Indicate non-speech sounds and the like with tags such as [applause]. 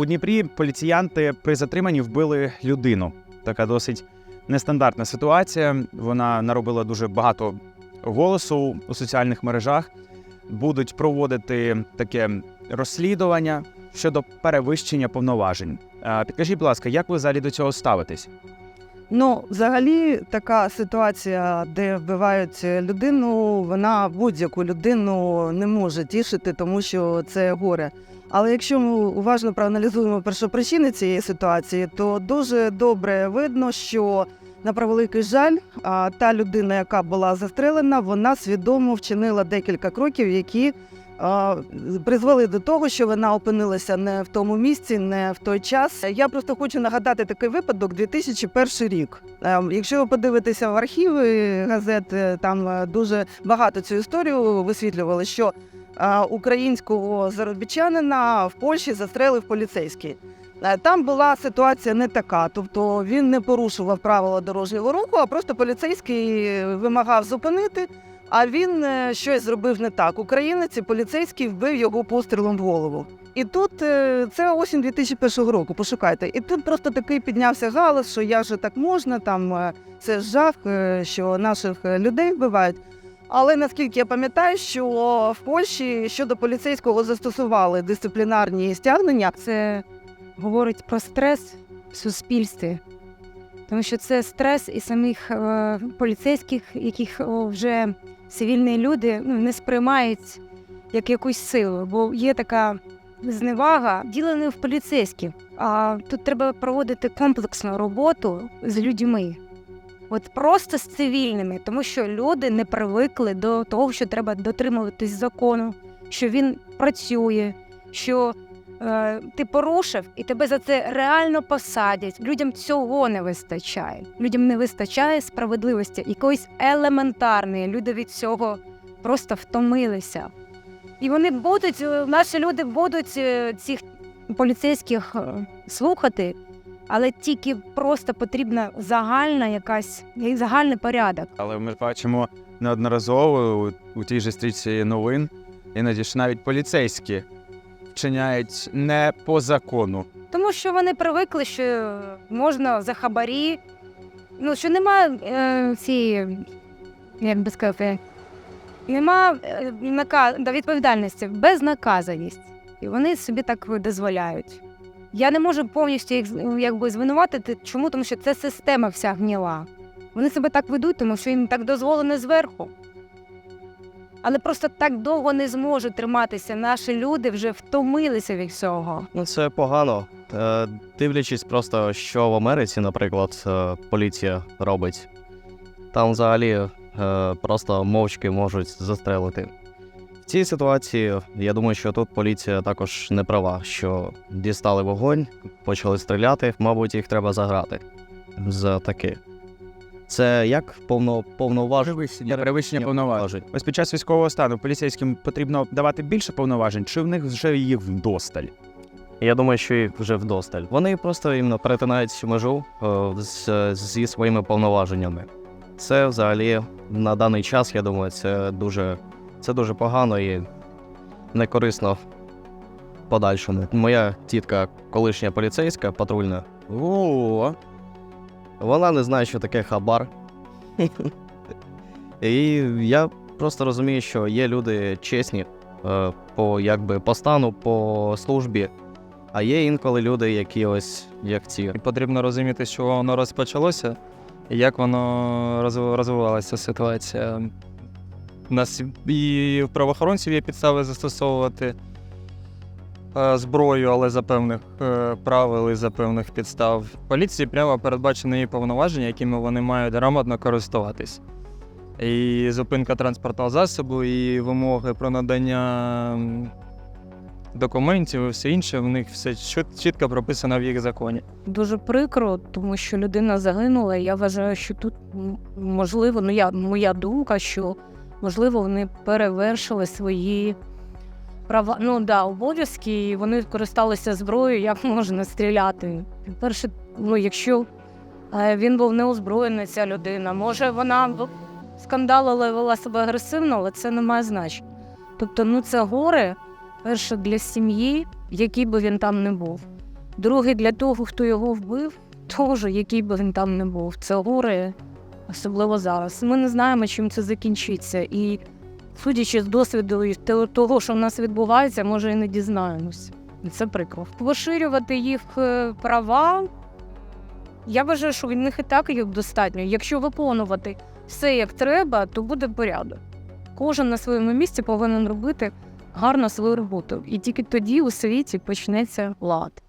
У Дніпрі поліціянти при затриманні вбили людину. Така досить нестандартна ситуація. Вона наробила дуже багато голосу у соціальних мережах. Будуть проводити таке розслідування щодо перевищення повноважень. Підкажіть, будь ласка, як ви взагалі до цього ставитесь? Ну, взагалі, така ситуація, де вбивають людину, вона будь-яку людину не може тішити, тому що це горе. Але якщо ми уважно проаналізуємо першопричини цієї ситуації, то дуже добре видно, що на превеликий жаль, та людина, яка була застрелена, вона свідомо вчинила декілька кроків, які призвели до того, що вона опинилася не в тому місці, не в той час. Я просто хочу нагадати такий випадок 2001 рік. Е, Якщо ви подивитеся в архіви газет, е, там е, дуже багато цю історію висвітлювали, що українського заробітчанина в Польщі застрелив поліцейський. Е, Там була ситуація не така, тобто він не порушував правила дорожнього руху, а просто поліцейський вимагав зупинити. А він е, щось зробив не так. Українець і поліцейський вбив його пострілом в голову. І тут е, це осінь 2001 року. Пошукайте. І тут просто такий піднявся галас, що як же так можна, там е, це жах, е, що наших е, людей вбивають. Але наскільки я пам'ятаю, що в Польщі щодо поліцейського застосували дисциплінарні стягнення. Це говорить про стрес в суспільстві, тому що це стрес і самих е, поліцейських, яких вже цивільні люди ну, не сприймають як якусь силу, бо є така зневага, діло не в поліцейських, а тут треба проводити комплексну роботу з людьми. От просто з цивільними, тому що люди не привикли до того, що треба дотримуватись закону, що він працює, що е, ти порушив, і тебе за це реально посадять. Людям цього не вистачає. Людям не вистачає справедливості, якоїсь елементарної. Люди від цього просто втомилися. І вони будуть, е, наші люди будуть е, цих поліцейських е, слухати, але тільки просто потрібна загальна якась загальний порядок. Але ми бачимо неодноразово у, у тій же стрічці новин, іноді ж навіть поліцейські вчиняють не по закону. Тому що вони привикли, що можна за хабарі. Ну, що немає е, цієї, як би сказати, нема е, нака... да, відповідальності, безнаказаність. І вони собі так дозволяють. Я не можу повністю їх якби, звинуватити. Чому? Тому що це система вся гніла. Вони себе так ведуть, тому що їм так дозволено зверху. Але просто так довго не зможуть триматися. Наші люди вже втомилися від цього. Ну, це погано. Е, дивлячись просто, що в Америці, наприклад, е, поліція робить. Там взагалі е, просто мовчки можуть застрелити. Цій ситуації я думаю, що тут поліція також не права, що дістали вогонь, почали стріляти, мабуть, їх треба заграти за таке. Це як повно, повноваження? Перевищення, перевищення повноважень. Ось під час військового стану поліцейським потрібно давати більше повноважень, чи в них вже їх вдосталь? Я думаю, що їх вже вдосталь. Вони просто іменно перетинають цю межу е, з, зі своїми повноваженнями. Це взагалі на даний час, я думаю, це дуже, це дуже погано і не корисно в подальшому. Моя тітка, колишня поліцейська, патрульна, О, вона не знає, що таке хабар. [laughs] І я просто розумію, що є люди чесні е, по, якби, по стану, по службі, а є інколи люди, які ось як ці. І потрібно розуміти, що воно розпочалося і як воно розв- розвивалася ситуація. Нас і в правоохоронців є підстави застосовувати е, зброю, але за певних е, правил і за певних підстав. Поліції прямо передбачені її повноваження, якими вони мають грамотно користуватись. І зупинка транспортного засобу, і вимоги про надання документів, і все інше, в них все чітко прописано в їх законі. Дуже прикро, тому що людина загинула. і Я вважаю, що тут можливо, ну я моя думка, що можливо вони перевершили свої права, ну да, обов'язки, і вони користалися зброєю, як [laughs] можна стріляти. Перше, ну якщо е, він був неозброєний, ця людина, може вона скандалила вела себе агресивно, але це не має значення. Тобто, ну це горе перше для сім'ї, який би він там не був. Другий для того, хто його вбив, [laughs] теж, який би він там не був. Це горе, особливо зараз. Ми не знаємо, чим це закінчиться. І судячи з досвіду і того, що в нас відбувається, може і не дізнаємося. І це прикро. Поширювати їх е, права. Я вважаю, що від них і так їх достатньо. Якщо виконувати все як треба, то буде порядок. Кожен на своєму місці повинен робити гарно свою роботу. І тільки тоді у світі почнеться лад.